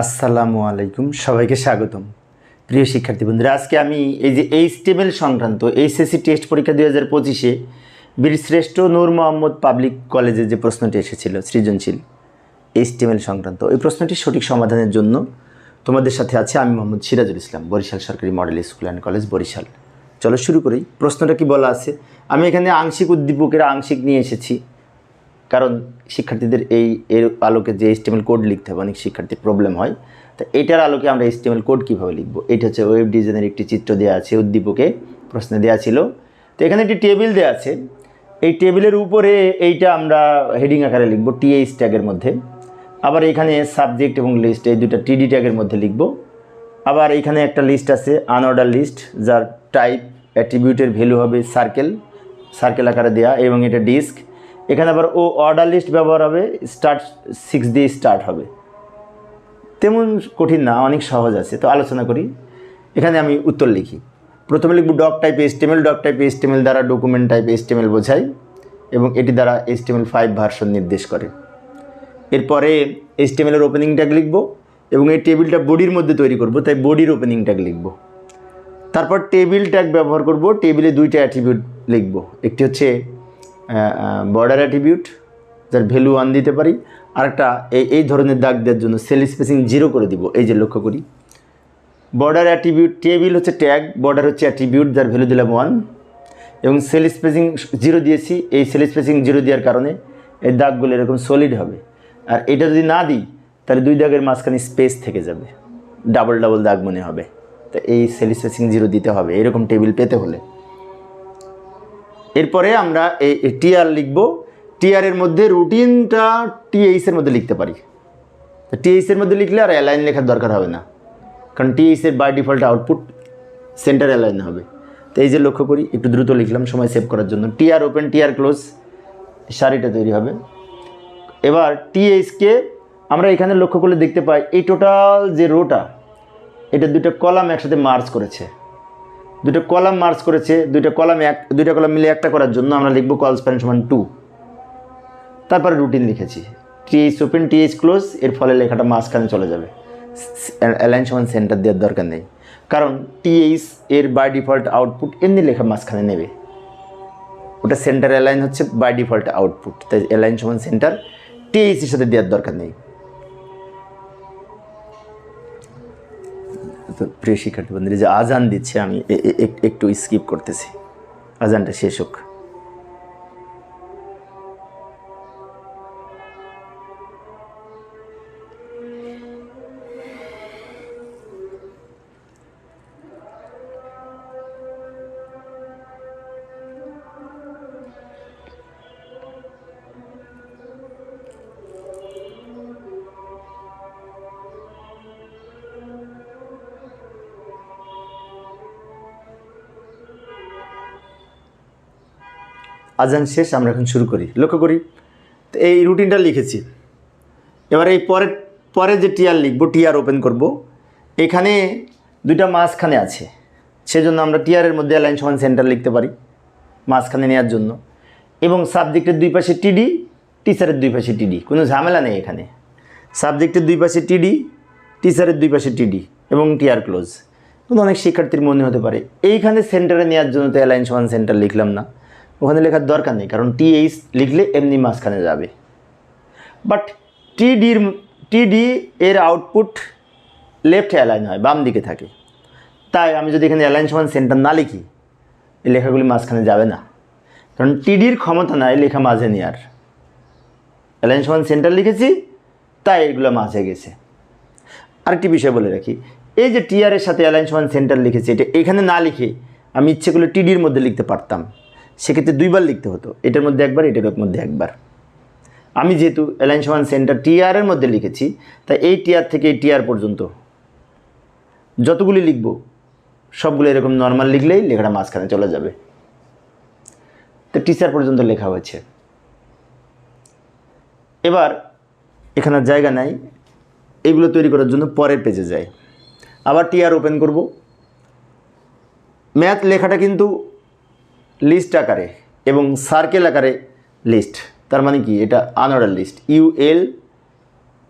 আসসালামু আলাইকুম, সবাইকে স্বাগতম। প্রিয় শিক্ষার্থী বন্ধুরা, আজকে আমি এই যে এইচ এইচটিএমএল সংক্রান্ত এইচএসসি টেস্ট পরীক্ষা দুই হাজার পঁচিশে বীরশ্রেষ্ঠ নূর মোহাম্মদ পাবলিক কলেজে যে প্রশ্নটি এসেছিল, সৃজনশীল এইচ এইচটিএমএল সংক্রান্ত এই প্রশ্নটি সঠিক সমাধানের জন্য তোমাদের সাথে আছে আমি মোহাম্মদ সিরাজুল ইসলাম, বরিশাল সরকারি model school and college Barishal. চলো শুরু করি, প্রশ্নটা কি বলা আছে? আমি এখানে আংশিক উদ্দীপকের আংশিক নিয়ে এসেছি। কারণ শিক্ষার্থীদের এই এর আলোকে যে এস্টিমেল কোড লিখতে হবে, অনেক শিক্ষার্থীর প্রবলেম হয়। তো এটার আলোকে আমরা এস্টিমেল কোড কীভাবে লিখব? এটা হচ্ছে ওয়েব ডিজাইনের একটি চিত্র দেওয়া আছে, উদ্দীপকে প্রশ্নে দেওয়া ছিল। তো এখানে একটি টেবিল দেওয়া আছে। এই টেবিলের উপরে এইটা আমরা হেডিং আকারে লিখব টিএইচ ট্যাগের মধ্যে। আবার এখানে সাবজেক্ট এবং লিস্ট এই দুটো টিডি ট্যাগের মধ্যে লিখব। আবার এখানে একটা লিস্ট আছে আনঅর্ডার লিস্ট যার টাইপ অ্যাট্রিবিউটের ভ্যালু হবে সার্কেল সার্কেল আকারে দেওয়া এবং এটা ডিস্ক এখানে আবার ও অর্ডার লিস্ট ব্যবহার হবে স্টার্ট সিক্স দিয়ে স্টার্ট হবে। তেমন কঠিন না, অনেক সহজ আছে, তো আলোচনা করি। এখানে আমি উত্তর লিখি। প্রথমে লিখব doc type HTML doc type HTML দ্বারা ডকুমেন্ট টাইপ এস্টিমেল বোঝায় এবং এটি দ্বারা এস্টিমেল ফাইভ ভার্সন নির্দেশ করে। এরপরে এস্টিমেলের ওপেনিং ট্যাগ লিখব এবং এই টেবিলটা বডির মধ্যে তৈরি করব, তাই বডির ওপেনিং ট্যাগ লিখব। তারপর টেবিল ট্যাগ ব্যবহার করব টেবিলে দুইটা অ্যাট্রিবিউট লিখব। একটি হচ্ছে বর্ডার অ্যাট্রিবিউট যার ভ্যালু ওয়ান দিতে পারি। আরেকটা, এই এই ধরনের দাগ দেওয়ার জন্য সেল স্পেসিং জিরো করে দিব, এই যে লক্ষ্য করি। বর্ডার অ্যাট্রিবিউট টেবিল হচ্ছে ট্যাগ বর্ডার হচ্ছে অ্যাট্রিবিউট যার ভ্যালু দিলাম ওয়ান এবং সেল স্পেসিং জিরো দিয়েছি, এই সেল স্পেসিং জিরো দেওয়ার কারণে এই দাগগুলো এরকম সলিড হবে। আর এটা যদি না দিই, তাহলে দুই দাগের মাঝখানে স্পেস থেকে যাবে। ডাবল ডাবল দাগ মনে হবে। তো এই সেল স্পেসিং জিরো দিতে হবে, এরকম টেবিল পেতে হলে। এরপরে আমরা এই টিআর লিখব। টিআরের মধ্যে রুটিনটা টিএইসের মধ্যে লিখতে পারি। টিএইসের মধ্যে লিখলে আর অ্যালাইন লেখার দরকার হবে না। কারণ টিএইসের by default output center align হবে। তো এই যে লক্ষ্য করি, একটু দ্রুত লিখলাম, সময় সেভ করার জন্য। টিআর ওপেন টিআর ক্লোজ সারিটা তৈরি হবে। এবার টিএইচকে আমরা এখানে লক্ষ্য করলে দেখতে পাই, এই টোটাল যে রোটা এটা দুটো কলাম একসাথে মার্চ করেছে। দুটো কলাম মার্চ করেছে, দুইটা কলাম এক, দুইটা কলাম মিলে একটা করার জন্য আমরা লিখব কল স্প্যান সমান টু। তারপরে রুটিন লিখেছি। টিএইচ ওপেন টিএইচ ক্লোজ এর ফলে লেখাটা মাঝখানে চলে যাবে। অ্যালাইন সমান সেন্টার দেওয়ার দরকার নেই। কারণ টিএইচ এর বাই ডিফল্ট আউটপুট এমনি লেখা মাঝখানে নেবে। ওটা সেন্টার অ্যালাইন হচ্ছে বাই ডিফল্ট আউটপুট তাই অ্যালাইন সমান সেন্টার টিএইচ এর সাথে দেওয়ার দরকার নেই। তো প্রিয় শিক্ষার্থী বন্ধুরা যে আজান দিচ্ছে আমি একটু স্কিপ করতেছি। আজানটা শেষ হোক। আজান শেষ, আমরা এখন শুরু করি। লক্ষ্য করি, তো এই রুটিনটা লিখেছি। এবার এই পরে পরে যে টিআর লিখব টিআর ওপেন করব, এখানে দুইটা মাঝখানে আছে। সেজন্য আমরা টিআরের মধ্যে অ্যালাইন সমান সেন্টার লিখতে পারি, মাঝখানে নেওয়ার জন্য। এবং সাবজেক্টের দুই পাশে টিডি টিচারের দুই পাশে টিডি কোনো ঝামেলা নেই এখানে। সাবজেক্টের দুই পাশে টিডি টিচারের দুই পাশে টিডি এবং টিআর ক্লোজ অনেক শিক্ষার্থীর মনে হতে পারে, এইখানে সেন্টারে নেওয়ার জন্য তো অ্যালাইন সমান সেন্টার লিখলাম না। ওখানে লেখার দরকার নেই, কারণ টিএইচ লিখলে এমনি মাঝখানে যাবে। বাট টিডির টিডি এর আউটপুট লেফট অ্যালাইন হয়, বাম দিকে থাকে। তাই আমি যদি এখানে অ্যালাইন সমান সেন্টার না লিখি, এই লেখাগুলি মাঝখানে যাবে না। কারণ টিডির ক্ষমতা নাই লেখা মাঝে নেওয়ার অ্যালাইন সমান সেন্টার লিখেছি, তাই এগুলো মাঝে গেছে। আরেকটি বিষয় বলে রাখি, এই যে টিআরের সাথে অ্যালাইন সমান সেন্টার লিখেছি, এটা এখানে না লিখে আমি ইচ্ছে করলে টিডির মধ্যে লিখতে পারতাম। সেক্ষেত্রে দুইবার লিখতে হতো। এটার মধ্যে একবার, এটার মধ্যে একবার। আমি যেহেতু অ্যালাইন সমান সেন্টার টিআরের মধ্যে লিখেছি, তাই এই টিআর থেকে এই টিআর পর্যন্ত যতগুলি লিখব, সবগুলো এরকম নর্মাল লিখলেই লেখাটা মাঝখানে চলে যাবে। তো টিচার পর্যন্ত লেখা হয়েছে। এবার এখানে জায়গা নাই, এগুলো তৈরি করার জন্য পরের পেজে যায় আবার টিআর ওপেন করব। ম্যাথ লেখাটা কিন্তু লিস্ট আকারে এবং সার্কেল আকারে লিস্ট তার মানে কি? এটা unordered list U L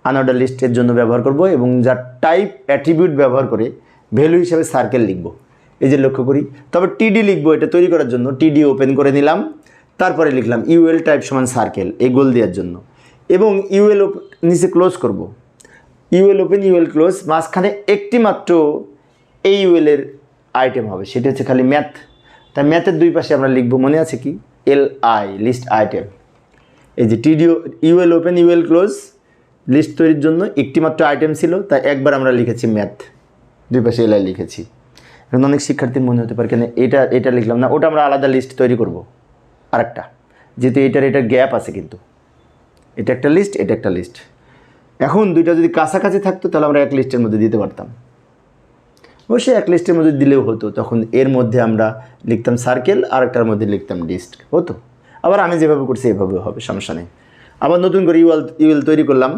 unordered লিস্টের জন্য ব্যবহার করব এবং যার টাইপ অ্যাট্রিবিউট ব্যবহার করে ভ্যালু হিসাবে সার্কেল লিখব। এই যে লক্ষ্য করি। তবে টিডি লিখব এটা তৈরি করার জন্য। টিডি ওপেন করে নিলাম। তারপরে লিখলাম ইউএল টাইপ সমান সার্কেল এই গোল দেওয়ার জন্য। এবং ইউএল নিচে ক্লোজ করব। ইউএল ওপেন ইউএল ক্লোজ মাঝখানে একটি মাত্র এই ইউএলের আইটেম হবে। সেটা হচ্ছে খালি ম্যাথ তাই ম্যাথের দুই পাশে আমরা লিখব, মনে আছে কি? এল আই লিস্ট আইটেম এই যে টিডিও UL open UL close list তৈরির জন্য একটি মাত্র আইটেম ছিল তাই একবার আমরা লিখেছি ম্যাথ দুই পাশে এল আই লিখেছি। এখন অনেক শিক্ষার্থীর মনে হতে পারে, কেন এটা এটা লিখলাম না, ওটা আমরা আলাদা লিস্ট তৈরি করব। আরেকটা, যেহেতু এটার এটা গ্যাপ আছে কিন্তু। এটা একটা লিস্ট এটা একটা লিস্ট এখন দুইটা যদি কাছাকাছি থাকতো, তাহলে আমরা এক লিস্টের মধ্যে দিতে পারতাম। অবশ্যই এক লিস্টের মধ্যে দিলেও হতো। তখন এর মধ্যে আমরা লিখতাম সার্কেল আর একটার মধ্যে লিখতাম লিস্ট হতো। আবার আমি যেভাবে করছি এভাবে হবে, সমস্যা নেই। আবার নতুন করে ইউএল ইউএল তৈরি করলাম।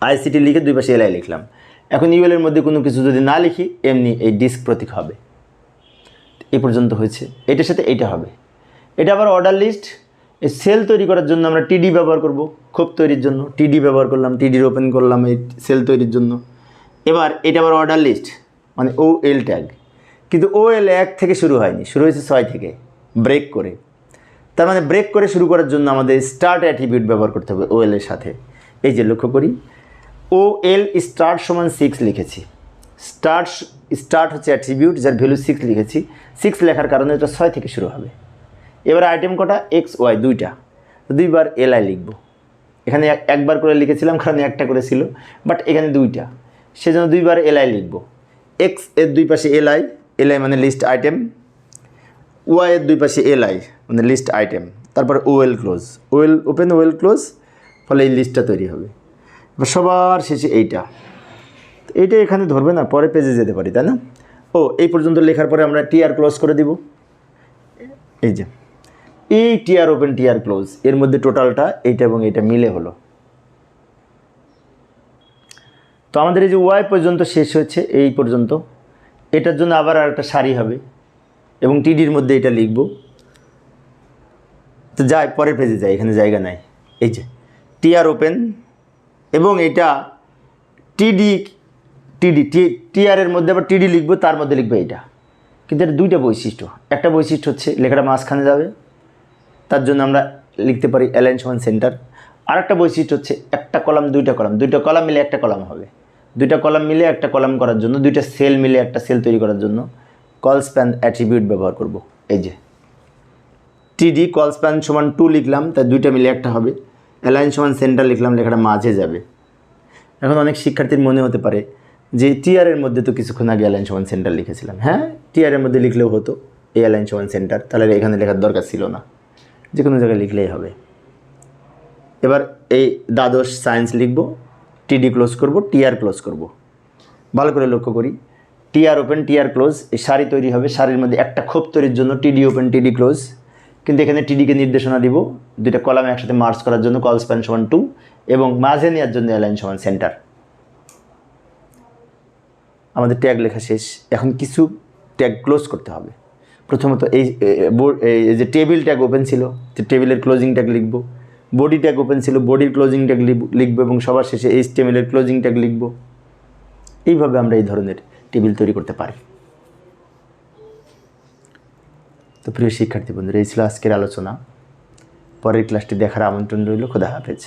আইসিটি লিখে দুই পাশে এলআই লিখলাম। এখন ইউএলের মধ্যে কোনো কিছু যদি না লিখি, এমনি এই ডিস্ক প্রতীক হবে। এ পর্যন্ত হয়েছে। এটার সাথে এইটা হবে। এটা আবার অর্ডার লিস্ট এই সেল তৈরি করার জন্য আমরা টিডি ব্যবহার করব। ক্ষোভ তৈরির জন্য। টিডি ব্যবহার করলাম টিডির ওপেন করলাম এই সেল তৈরির জন্য। এবার এটা আবার অর্ডার লিস্ট মানে ও এল ট্যাগ কিন্তু ও এল এক থেকে শুরু হয়নি, শুরু হয়েছে ছয় থেকে ব্রেক করে। তার মানে ব্রেক করে শুরু করার জন্য আমাদের স্টার্ট অ্যাট্রিবিউট ব্যবহার করতে হবে ও এর সাথে। এই যে লক্ষ্য করি ও এল স্টার্ট সমান সিক্স লিখেছি। স্টার্ট স্টার্ট হচ্ছে অ্যাট্রিবিউট যার ভ্যালু সিক্স লিখেছি। সিক্স লেখার কারণে এটা ছয় থেকে শুরু হবে। এবার আইটেম কটা? এক্স ওয়াই দুইটা। দুইবার এল আই লিখব। এখানে এক- একবার করে লিখেছিলাম, কারণ একটা করে ছিল বাট এখানে দুইটা। সেজন্য দুইবার এল আই লিখব। এক্সের দুই পাশে এল আই এল আই মানে লিস্ট আইটেম ওয়াই এর দুই পাশে এল আই মানে লিস্ট আইটেম তারপর UL close UL open UL close ফলে এই লিস্টটা তৈরি হবে। এবার সবার শেষে এইটা। এইটা এখানে ধরবে না, পরে পেজে যেতে পারি, তাই না? ও, এই পর্যন্ত লেখার পরে আমরা টিআর ক্লোজ করে দিব। এই যে, এই টিআর ওপেন টিআর ক্লোজ এর মধ্যে টোটালটা এইটা এবং এইটা মিলে হলো। তো আমাদের এই যে ওয়াই পর্যন্ত শেষ হয়েছে, এই পর্যন্ত, এটার জন্য আবার আর একটা সারি হবে এবং টিডির মধ্যে এটা লিখব। তো যাই, পরের পেজে যাই, এখানে জায়গা নাই। এই যে টি আর ওপেন এবং এটা টিডি টিডি টি এর মধ্যে আবার টিডি লিখব, তার মধ্যে লিখবে এটা কিন্তু এটা দুইটা বৈশিষ্ট্য। একটা বৈশিষ্ট্য হচ্ছে, লেখাটা মাঝখানে যাবে। তার জন্য আমরা লিখতে পারি অ্যালাইন্স ওয়ান সেন্টার আর একটা বৈশিষ্ট্য হচ্ছে, একটা কলাম, দুইটা কলাম। দুইটা কলাম মিলে একটা কলাম হবে। দুইটা কলাম মিলে একটা কলাম করার জন্য, দুইটা সেল মিলে একটা সেল তৈরি করার জন্য কল স্প্যান অ্যাট্রিবিউট ব্যবহার করব। এই যে টিডি কল স্প্যান সমান টু লিখলাম, তাই দুইটা মিলে একটা হবে। অ্যালাইন সমান সেন্টার লিখলাম, লেখাটা মাঝে যাবে। এখন অনেক শিক্ষার্থীর মনে হতে পারে যে টিআরের মধ্যে তো কিছুক্ষণ আগে অ্যালাইন সমান সেন্টার লিখেছিলাম। হ্যাঁ টিআরের মধ্যে লিখলেও হতো, এই অ্যালাইন সমান সেন্টার তাহলে এখানে লেখার দরকার ছিল না। যে কোনো জায়গায় লিখলেই হবে। এবার এই দ্বাদশ সায়েন্স লিখব। টিডি ক্লোজ করব টিআর ক্লোজ করব। ভালো করে লক্ষ্য করি। টিআর ওপেন টিআর ক্লোজ এই সারি তৈরি হবে। সারির মধ্যে একটা ক্ষোভ তৈরির জন্য টিডি ওপেন টিডি ক্লোজ কিন্তু এখানে টিডিকে নির্দেশনা দিব। দুইটা কলাম একসাথে মার্চ করার জন্য কল স্প্যান সমান টু এবং মাঝে নেওয়ার জন্য অ্যালাইন সমান সেন্টার আমাদের ট্যাগ লেখা শেষ। এখন কিছু ট্যাগ ক্লোজ করতে হবে। প্রথমত এই যে টেবিল ট্যাগ ওপেন ছিল, যে টেবিলের ক্লোজিং ট্যাগ লিখব। বডি ট্যাগ ওপেন ছিল বডির ক্লোজিং ট্যাগ লিখব এবং সবার শেষে এইচ টেবিলের ক্লোজিং ট্যাগ লিখব। এইভাবে আমরা এই ধরনের টেবিল তৈরি করতে পারি। তো প্রিয় শিক্ষার্থী বন্ধুরা, এই ছিল আজকের আলোচনা। পরের ক্লাসটি দেখার আমন্ত্রণ রইল। খোদা হাফেজ।